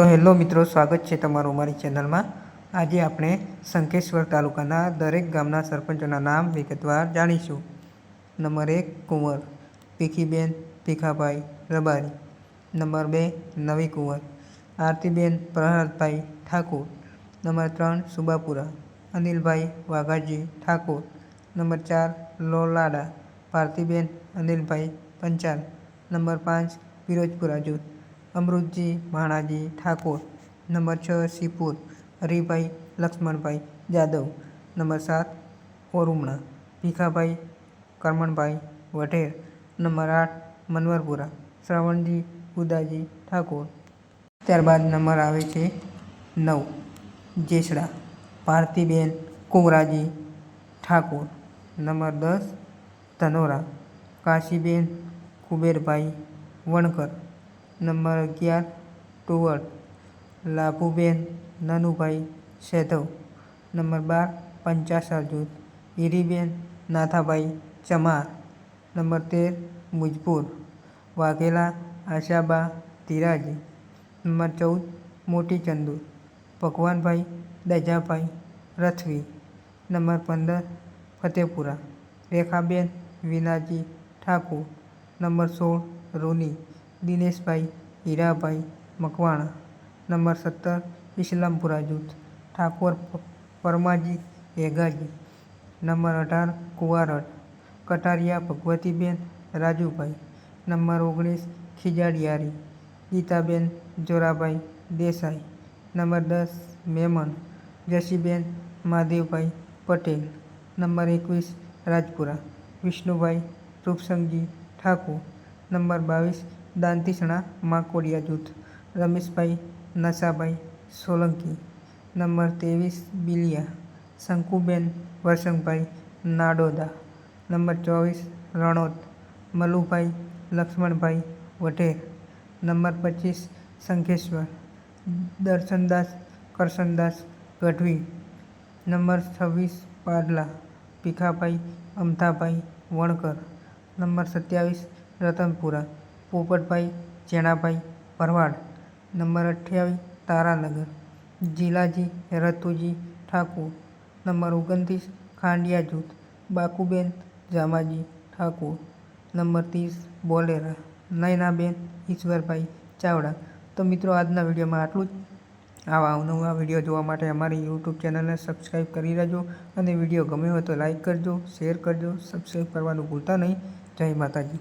તો હેલો મિત્રો, સ્વાગત છે તમારું અમારી ચેનલમાં. આજે આપણે શંકેશ્વર તાલુકાના દરેક ગામના સરપંચોના નામ વિગતવાર જાણીશું. નંબર એક, કુંવર. પીખીબેન ભીખાભાઈ, રબારી. નંબર બે, નવી કુંવર. આરતીબેન, પ્રહલાદભાઈ ઠાકોર. નંબર ત્રણ, સુબાપુરા. અનિલભાઈ વાઘાજી ઠાકોર. નંબર ચાર, લોલાડા. ભારતીબેન અનિલભાઈ પંચાલ. નંબર પાંચ ફિરોજપુરા જૂથ. અમૃતજી ભાણાજી ઠાકોર. નંબર છ સિપુર હરિભાઈ, લક્ષ્મણભાઈ, જાદવ. નંબર સાત, ઓરુમણા. ભીખાભાઈ, કરમણભાઈ, વઢેર. નંબર આઠ, મનવરપુરા. શ્રવણજી, ઉદાજી, ઠાકોર. ત્યારબાદ નંબર આવે છે નવ, જેસડા. ભારતીબેન, કુંવરાજી, ઠાકોર. નંબર દસ, ધનોરા. કાશીબેન, કુબેરભાઈ, વણકર. નંબર અગિયાર ટુવડ લાભુબેન, નનુભાઈ સેધવ નંબર બાર પંચાસ જૂથ ઈરીબેન નાથાભાઈ, ચમાર. નંબર તેર, મુજપુર, વાઘેલા, આશાબા ધીરાજી નંબર ચૌદ મોટી ચંદુ ભગવાનભાઈ, દજાભાઈ, રથવી. નંબર પંદર, ફતેપુરા, રેખાબેન, વિનાજી ઠાકુર. નંબર સોળ, રૂની. દિનેશભાઈ, હીરાભાઈ મકવાણા, નંબર સત્તર ઇસ્લામપુરા જૂથ, ઠાકોર પરમાજી ભેગાજી નંબર અઢાર, કુવારડ, કટારિયા ભગવતીબેન રાજુભાઈ, નંબર ઓગણીસ, ખીજાડિયારી, ગીતાબેન જોરાભાઈ દેસાઈ, નંબર દસ મેમન જશીબેન મહાદેવભાઈ પટેલ, નંબર એકવીસ, રાજપુરા, વિષ્ણુભાઈ રૂપસંગજી ઠાકોર, નંબર બાવીસ દાંતીસણા માકોડિયા જૂથ, રમેશભાઈ, નશાભાઈ, સોલંકી, નંબર ત્રેવીસ, બિલિયા, શંકુબેન, વરસંગભાઈ, નાડોદા, નંબર ચોવીસ રણોત મલુભાઈ, લક્ષ્મણભાઈ, વઢેર, નંબર પચીસ શંખેશ્વર દર્શનદાસ, કરશનદાસ, ગઢવી, નંબર છવ્વીસ, પાડલા, ભીખાભાઈ, અમથાભાઈ, વણકર, નંબર સત્યાવીસ, રતનપુરા પોપટભાઈ જેણાભાઈ ભરવાડ. નંબર અઠ્યાવીસ તારાનગર. જીલાજી રતુજી ઠાકોર. નંબર ઓગણત્રીસ ખાંડિયા જૂથ બાકુબેન જામાજી ઠાકોર. નંબર ત્રીસ બોલેરા. નયનાબેન ઈશ્વરભાઈ ચાવડા. તો મિત્રો, આજના વિડીયોમાં આટલું જ. આવા અવનવા વીડિયો જોવા માટે અમારી યુટ્યુબ ચેનલને સબસ્ક્રાઈબ કરી લેજો અને વીડિયો ગમ્યો હોય તો લાઈક કરજો, શેર કરજો સબસ્ક્રાઈબ કરવાનું ભૂલતા નહીં. જય માતાજી.